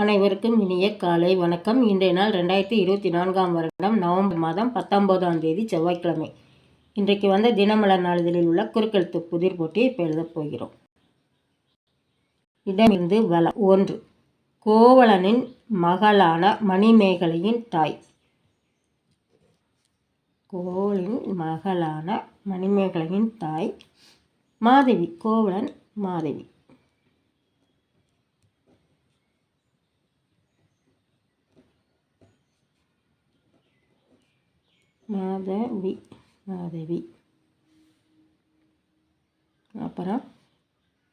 அனைவருக்கும் இனிய காலை வணக்கம். இன்றைய நாள் ரெண்டாயிரத்தி இருபத்தி நான்காம் வருடம் நவம்பர் மாதம் பத்தொம்போதாம் தேதி செவ்வாய்க்கிழமை. இன்றைக்கு வந்த தினமலர் நாளிதழில் உள்ள குறுக்கெழுத்து புதிர் போட்டியை இப்போ எழுதப் போகிறோம். இடமிருந்து வள ஒன்று. கோவலனின் மகளான மணிமேகலையின் தாய். கோவலின் மகளான மணிமேகலையின் தாய். மாதவி கோவலன் மாதவி. மாதவி மாதவி. அப்புறம்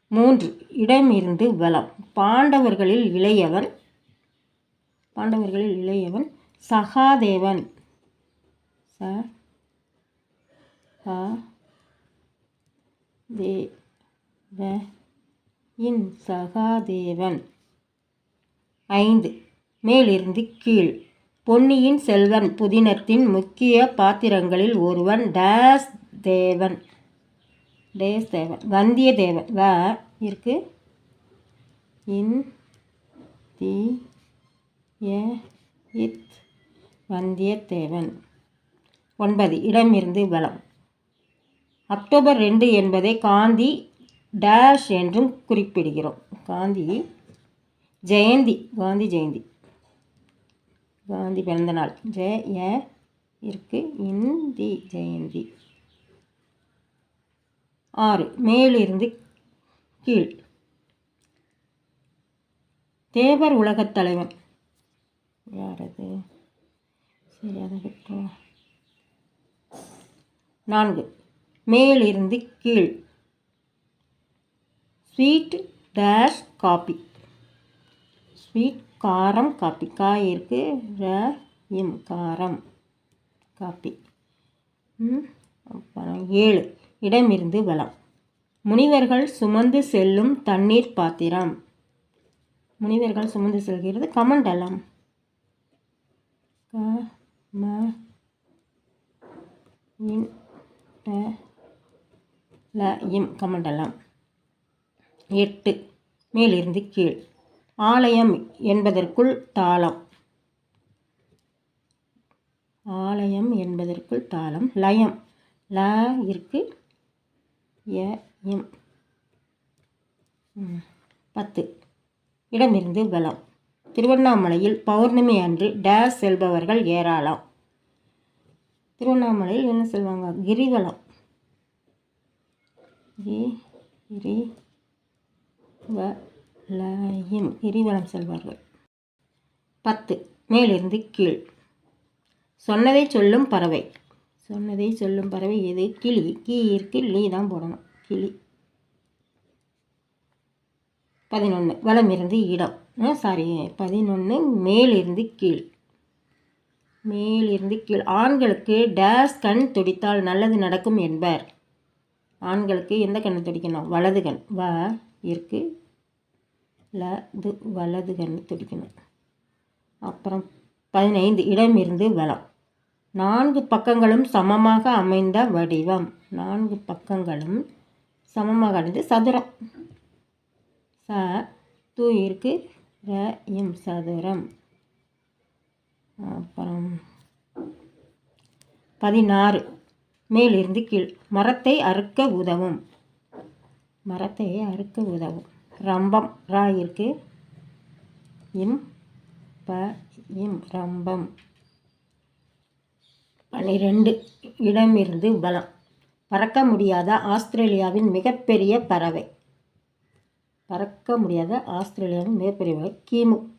மூன்று இடமிருந்து வலம். பாண்டவர்களில் இளையவன் பாண்டவர்களில் இளையவன் சகாதேவன். ச தே வ இன் சகாதேவன். ஐந்து மேலிருந்து கீழ். பொன்னியின் செல்வன் புதினத்தின் முக்கிய பாத்திரங்களில் ஒருவன் டேஸ் தேவன். டேஸ் தேவன். வந்தியத்தேவன் வ இருக்கு. இன் தி இத் வந்தியத்தேவன் ஒன்பது. இடமிருந்து பலம் அக்டோபர் ரெண்டு என்பதை காந்தி டேஷ் என்றும் குறிப்பிடுகிறோம். காந்தி ஜெயந்தி. காந்தி ஜெயந்தி. காந்தி பிறந்த நாள். ஜெய இருக்கு. இந்தி. ஜெயந்தி. ஆறு. மேலிருந்து கீழ். தேவர் உலகத் தலைவன். யார் அது? சரி அதை விட்டுருவோம் நான்கு. மேலிருந்து கீழ். Sweet dash coffee. ஸ்வீட் காரம் காப்பி காய் இருக்குது ர இம் காரம் காப்பி ம், அப்புறம் ஏழு. இடமிருந்து வளம். முனிவர்கள் சுமந்து செல்லும் தண்ணீர் பாத்திரம். முனிவர்கள் சுமந்து செல்கிறது கமண்டலம். க ம இன் ட ல இம் கமண்டலம். எட்டு. மேலிருந்து கீழ். ஆலயம் என்பதற்குள் தாளம். ஆலயம் என்பதற்குள் தாளம். லயம். ல இருக்கு எம். பத்து. இடமிருந்து பலம் திருவண்ணாமலையில் பௌர்ணமி அன்று டேஸ் செல்பவர்கள் ஏராளம். திருவண்ணாமலையில் என்ன செல்வாங்க? கிரிவலம். கிரி கிரி வ லயம் கிரிவலம் செல்வார்கள். பத்து. மேலிருந்து கீழ். சொன்னதை சொல்லும் பறவை. சொன்னதை சொல்லும் பறவை எது? கிளி. கீ இருக்கு லீ தான் போடணும். கிளி. பதினொன்று வலமிருந்து இடம். சாரி பதினொன்று மேலிருந்து கீழ். மேலிருந்து கீழ். ஆண்களுக்கு டேஸ் கண் துடித்தால் நல்லது நடக்கும் என்பர். ஆண்களுக்கு எந்த கண்ணை துடிக்கணும்? வலது கண். வ இருக்கு. லது வலது கண் துடிக்கணும். அப்புறம் பதினைந்து இடம் இருந்து வலம். நான்கு பக்கங்களும் சமமாக அமைந்த வடிவம். நான்கு பக்கங்களும் சமமாக அடைந்து சதுரம். ச து இருக்கு ர இம் சதுரம். அப்புறம் பதினாறு மேலிருந்து கீழ். மரத்தை அறுக்க உதவும். மரத்தை அறுக்க உதவும். ரம்பம் ரா இருக்கு. இம் ப இம் ரம்பம். பனிரெண்டு இடமிருந்து பலம். பறக்க முடியாத ஆஸ்திரேலியாவின் மிகப்பெரிய பறவை. பறக்க முடியாத ஆஸ்திரேலியாவின் மிகப்பெரிய பறவை கிமு.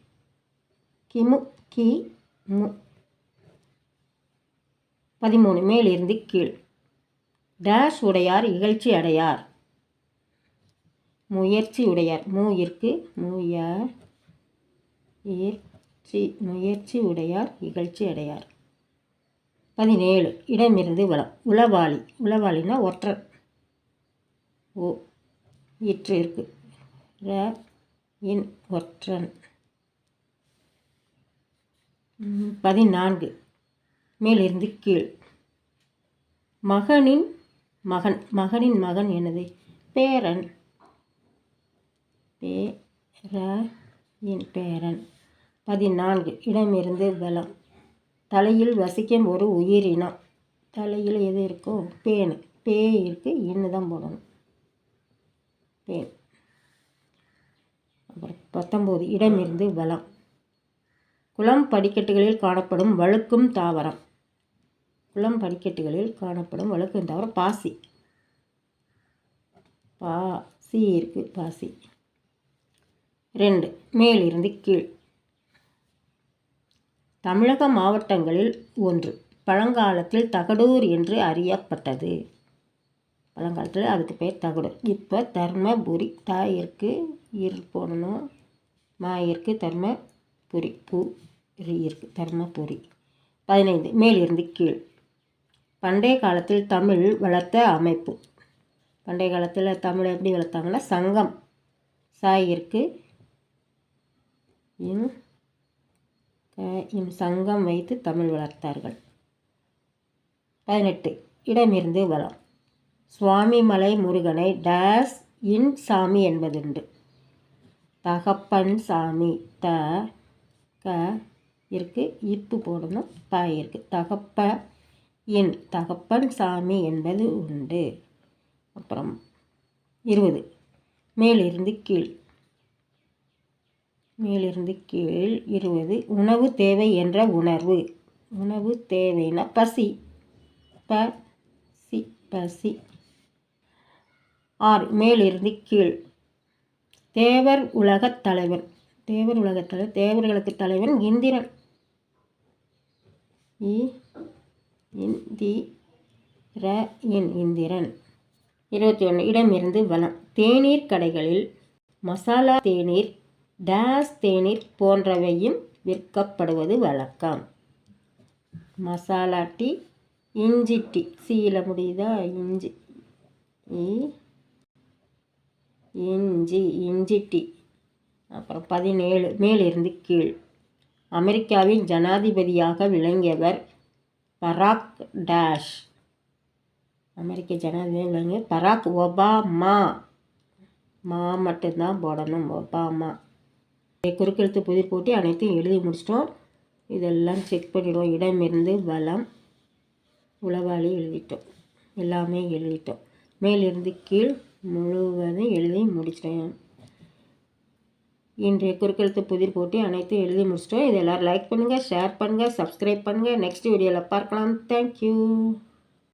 கிமு கி மு. பதிமூணு மேலிருந்து கீழ். டேஷ் உடையார் இகழ்ச்சி அடையார். முயற்சி உடையார் மூ இருக்கு மூய ஈர்ச்சி முயற்சி உடையார் இகழ்ச்சி அடையார் பதினேழு இடமிருந்து வளம். உளவாளி. உளவாளினா ஒற்றர். ஓ இற்று இருக்கு. ர இன் ஒற்றன். பதினான்கு மேலிருந்து கீழ். மகனின் மகன். மகனின் மகன் எனது பேரன். பே. ர. பேரன் பதினான்கு. இடமிருந்து பலம். தலையில் வசிக்கும் ஒரு உயிரினம். தலையில் எது இருக்கோ பேனு. பே இருக்கு இன்னு தான் போடணும். பேன். அப்புறம் பத்தொம்போது. இடமிருந்து பலம். குளம் படிக்கட்டுகளில் காணப்படும் வழுக்கும் தாவரம். குளம் படிக்கட்டுகளில் காணப்படும் வழுக்கும் தாவரம். பாசி. பாசி இருக்குது பாசி. ரெண்டு. மேலிருந்து கீழ். தமிழக மாவட்டங்களில் ஒன்று. பழங்காலத்தில் தகடூர் என்று அறியப்பட்டது. பழங்காலத்தில் அதுக்கு பேர் தகடூர். இப்போ தர்மபுரி தாயிற்கு இரு போடணும். மாயிற்கு தர்மபுரி. பூ இருக்கு தர்மபுரி. பதினைந்து. மேலிருந்து கீழ். பண்டைய காலத்தில் தமிழ் வளர்த்த அமைப்பு. பண்டைய காலத்தில் தமிழ் எப்படி வளர்த்தாங்கன்னா சங்கம். சாயிற்கு இன் இம் சங்கம் வைத்து தமிழ் வளர்த்தார்கள். பதினெட்டு. இடமிருந்து வளம். சுவாமிமலை முருகனை டேஸ் இன் சாமி என்பதுண்டு. தகப்பன் சாமி த க இருக்கு. இப்பு போடணும். ப இருக்கு. தகப்ப இன் தகப்பன் சாமி என்பது உண்டு. அப்புறம் இருபது. மேலிருந்து கீழ். மேலிருந்து கீழ் இருபது. உணவு தேவை என்ற உணர்வு. உணவு தேவைன்னா பசி. ப சி பசி. ஆறு. மேலிருந்து கீழ். தேவர் உலகத் தலைவன். தேவர் உலகத் தலைவர் தேவர்களுக்கு தலைவன் இந்திரன். இ இந்தி ர இன் இந்திரன். இருபத்தி ஒன்று இடமிருந்து வளம் தேநீர் கடைகளில் மசாலா தேநீர் டேஸ் தேநீர் போன்றவையும் விற்கப்படுவது வழக்கம். மசாலா டீ இஞ்சி டீ. சீல முடியுதா? இஞ்சி. இஞ்சி இஞ்சி டீ. அப்புறம் பதினேழு. மேலிருந்து கீழ். அமெரிக்காவின் ஜனாதிபதியாக விளங்கியவர் பராக் டேஷ். அமெரிக்க ஜனாதிபதி விளங்கிய பராக் ஒபாமா. மா மட்டும்தான் போடணும். ஒபாமா. குறுக்கெழுத்து புதிர் போட்டி அனைத்தையும் எழுதி முடிச்சிட்டோம். இதெல்லாம் செக் பண்ணிவிடுவோம் இடமிருந்து பலம் உளவாளி எழுதிட்டோம். எல்லாமே எழுதிட்டோம். மேலிருந்து கீழ் முழுவதும் எழுதி முடிச்சிட்டேன் இன்றைய குறுக்கெழுத்து புதிர் போட்டி அனைத்தும் எழுதி முடிச்சிட்டோம். இது எல்லோரும் லைக் பண்ணுங்கள் ஷேர் பண்ணுங்கள் சப்ஸ்கிரைப் பண்ணுங்கள் நெக்ஸ்ட் வீடியோவில் பார்க்கலாம். தேங்க்யூ